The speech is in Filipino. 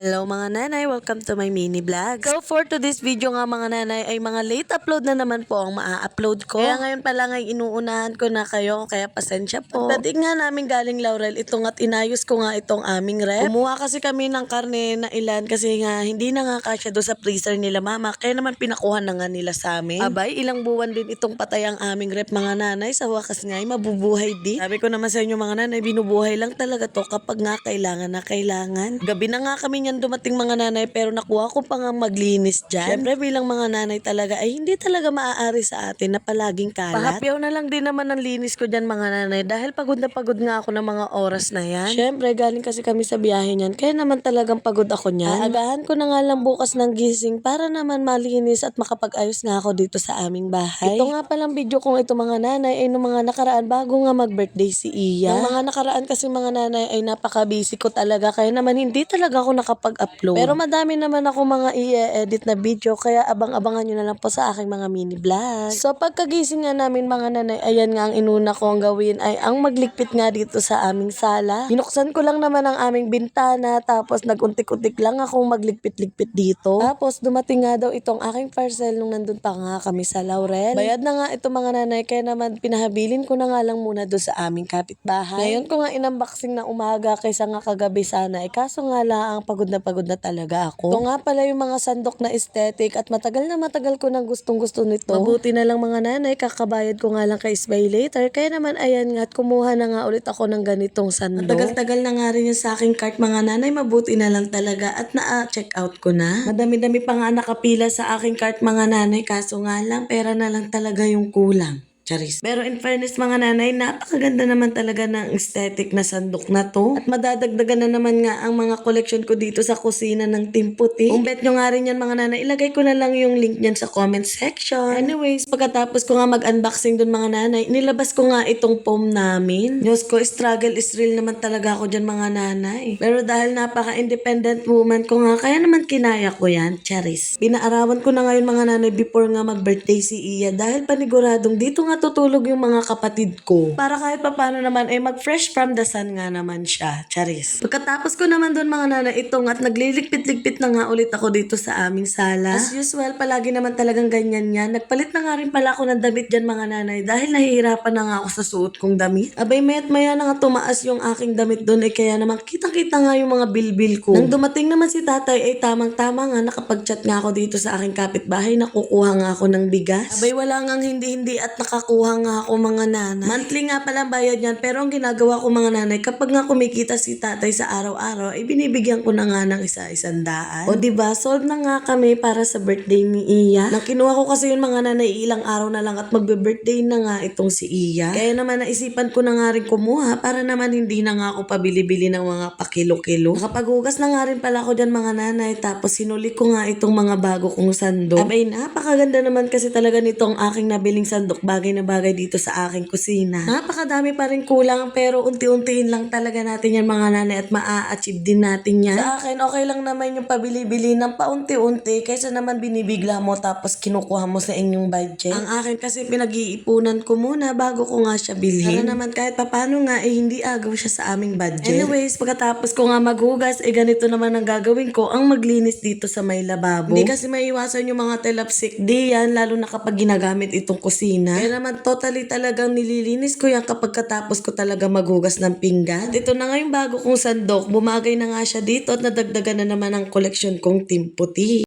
Hello mga nanay, welcome to my mini vlog. So for today's video nga mga nanay ay mga late upload na naman po ang maa-upload ko. Kaya ngayon pa lang ay inuunahan ko na kayo kaya pasensya po. Pagdating nga namin galing Laurel, ito nga't inayos ko nga itong aming rep. Kumuha kasi kami ng karne na ilan kasi nga hindi na nga kasya doon sa freezer nila mama. Kaya naman pinakuha na nga nila sa amin. Abay, ilang buwan din itong patay ang aming rep mga nanay. Sa wakas nga ay mabubuhay din. Sabi ko naman sa inyo mga nanay, binubuhay lang talaga to kapag nga kailangan na kailangan. Gabi na nga kami niyan dumating mga nanay pero nakuha ko pa nga maglinis dyan. Siyempre bilang mga nanay talaga ay hindi talaga maaari sa atin na palaging kalat. Pahapyaw na lang din naman ang linis ko dyan mga nanay dahil pagod na pagod nga ako ng mga oras na yan. Siyempre galing kasi kami sa biyahe niyan kaya naman talagang pagod ako niyan. Aagahan ko na nga lang bukas ng gising para naman malinis at makapag-ayos nga ako dito sa aming bahay. Ito nga palang video kong ito mga nanay ay nung mga nakaraan bago nga mag-birthday si Iya. Yung mga nakaraan kasi mga nanay ay napaka-busy ko talaga kaya naman hindi talaga ako nakapag-upload. Pero madami naman ako mga i-edit na video kaya abang-abangan nyo na lang po sa aking mga mini vlog. So pagkagising nga namin mga nanay, ayan nga ang inuna ko ang gawin ay ang maglikpit nga dito sa aming sala. Binuksan ko lang naman ang aming bintana tapos naguntik-untik lang akong maglikpit-likpit dito. Tapos dumating nga daw itong aking parcel nung nandun pa nga kami sa Laurel. Bayad na nga ito mga nanay kaya naman pinahabilin ko na nga lang muna doon sa aming kapitbahay. Ngayon ko nga inunboxing na umaga kaysa nga kagabi sana. Eh kaso nga lang pagod na pagod na talaga ako. Ito nga pala yung mga sandok na aesthetic at matagal na matagal ko nang gustong gusto nito. Mabuti na lang mga nanay, kakabayad ko nga lang kay Spy later. Kaya naman ayan nga at kumuha na nga ulit ako ng ganitong sandok. Tagal-tagal na nga rin yung sa aking cart mga nanay, mabuti na lang talaga at na-check out ko na. Madami-dami pa nga nakapila sa aking cart mga nanay kaso nga lang pera na lang talaga yung kulang. Charis. Pero in fairness mga nanay, napakaganda naman talaga ng aesthetic na sandok na to. At madadagdagan na naman nga ang mga collection ko dito sa kusina ng Team Puti. Kung bet nyo nga rin yan mga nanay, ilagay ko na lang yung link niyan sa comment section. Anyways, pagkatapos ko nga mag-unboxing dun mga nanay, nilabas ko nga itong foam namin. Diyos ko, struggle is real naman talaga ako dyan mga nanay. Pero dahil napaka-independent woman ko nga, kaya naman kinaya ko yan, Charis. Pinaarawan ko na ngayon mga nanay before nga mag-birthday si Iya dahil paniguradong dito nga tutulog yung mga kapatid ko. Para kahit papano naman ay mag-fresh from the sun nga naman siya, Charis. Pagkatapos ko naman doon mga nanay itong at nagliligpit-ligpit na nga ulit ako dito sa aming sala. As usual, palagi naman talagang ganyan yan. Nagpalit na nga rin pala ako ng damit dyan mga nanay dahil nahihirapan na nga ako sa suot kong damit. Abay, mayat maya na nga tumaas yung aking damit doon eh kaya naman kitang-kita nga yung mga bilbil ko. Nang dumating naman si tatay ay tamang-tama nga nakapag-chat nga ako dito sa aking kapitbahay na kukuha nga ako ng bigas. Abay, wala nga hindi-hindi at nakakuha nga ako mga nanay. Monthly nga pala bayad yan pero ang ginagawa ko mga nanay kapag nga kumikita si tatay sa araw-araw ay binibigyan ko na nga ng isa-isang daan. O diba, sold na nga kami para sa birthday ni Iya. Nang kinuha ko kasi yun mga nanay ilang araw na lang at magbe-birthday na nga itong si Iya. Kaya naman naisipan ko na nga rin kumuha para naman hindi na nga ako pabili-bili ng mga pakilo-kilo. Nakapaghugas na nga rin pala ako dyan mga nanay tapos sinuli ko nga itong mga bago kong sandok. Abay, napakaganda naman kasi talaga nitong aking nabiling sandok. Bagay na bagay dito sa aking kusina. Napakadami pa rin kulang pero unti-untiin lang talaga natin yan mga nanay at maa-achieve din natin yan. Sa akin, okay lang naman yung pabili-bili ng paunti-unti kaysa naman binibigla mo tapos kinukuha mo sa inyong budget. Ang akin kasi pinag-iipunan ko muna bago ko nga siya bilhin. Para naman kahit papano nga eh hindi agaw siya sa aming budget. Anyways, pagkatapos ko nga maghugas, eh ganito naman ang gagawin ko, ang maglinis dito sa may lababo. Hindi kasi maiwasan yung mga telapsik di yan, lalo na kapag ginagamit itong kusina. Kaya naman totally talagang nililinis ko yan kapag katapos ko talaga maghugas ng pinggan. At ito na nga yung bago kong sandok, bumagay na nga siya dito at nadagdagan na naman ang koleksyon kong Team Puti.